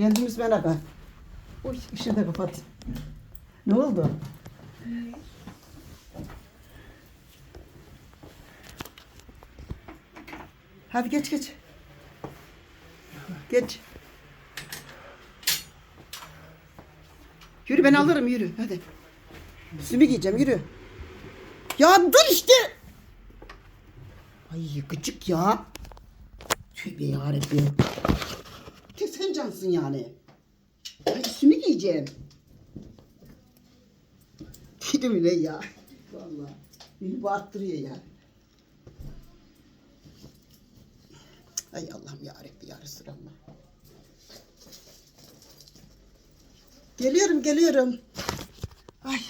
Geldiniz merhaba. Uy ışığı da kapat. Ne oldu? Hadi geç geç. Geç. Yürü ben alırım yürü hadi. Üstümü giyeceğim yürü. Ya dur işte. Ay gıcık ya. Tövbe yarabbim. Cansın yani. Ay üstümü giyeceğim. Dedim bile ya. Vallahi. Beni bağırttırıyor yani. Ay Allah'ım ya Rabbi ya Resulallah. Geliyorum geliyorum. Ay.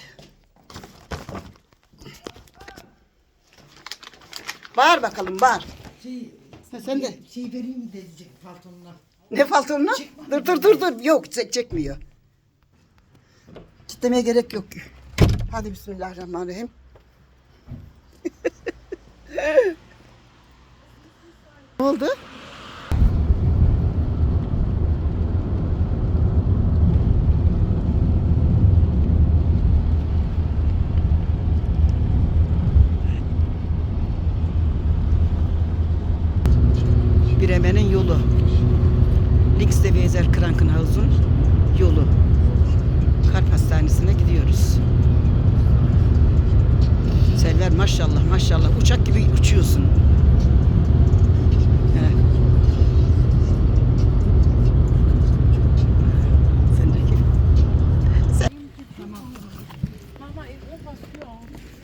Bağır bakalım bağır. Şey, Ha, sen de. şey vereyim mi diyecek paltonuna. Ne paltonla? Dur dur dur dur. Yok çek, çekmiyor. Kitlemeye gerek yok. Hadi bismillahirrahmanirrahim. ne oldu? Bremen'in yolu. Links'te Weser Krankenhaus'un yolu. Kalp Hastanesi'ne gidiyoruz. Selver maşallah maşallah uçak gibi uçuyorsun.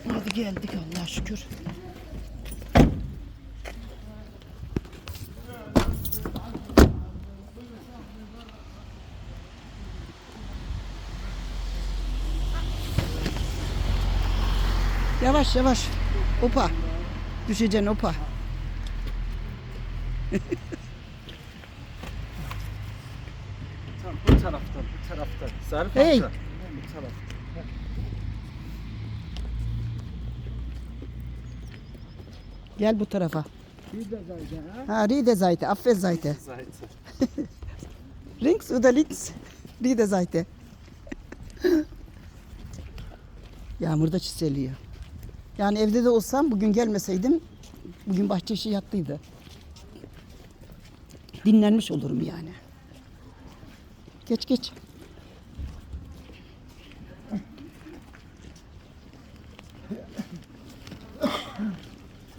Hadi geldik Allah'a şükür. Yavaş yavaş. Opa. Düşeceksin opa. Tam bu taraftan, bu taraftan. Zarif Hey. amca. Bu taraf. Gel bu tarafa. Ha, Riede Seite, Abwehr Seite. Zaten. Links oder links? Riede Seite. Yağmurda çiseliyor. Yani evde de olsam bugün gelmeseydim bugün bahçe işi yattıydı. Dinlenmiş olurum yani. Geç geç.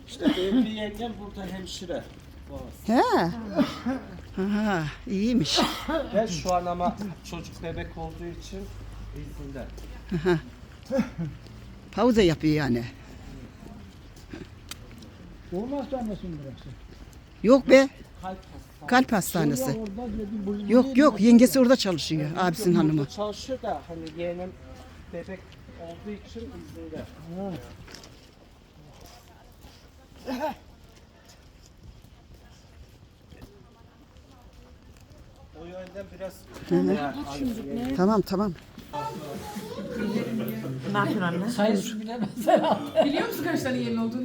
İşte benim yengem burada hemşire. Boğaz. He. Ha, iyiymiş. Ben şu an ama çocuk bebek olduğu için izinde. Pauze yapıyor yani. Olmaz sanmasın burası. Yok be. Kalp hastanesi. Orada dedim, bu- Yok yok yengesi orada çalışıyor abisinin hanımı. Çalışıyor da hani yeğenim bebek olduğu için izinde. Ha. O yönden biraz Ya, Tamam tamam. Ne yapıyorsun anne? Biliyor musun kaç tane yeğenin olduğunu?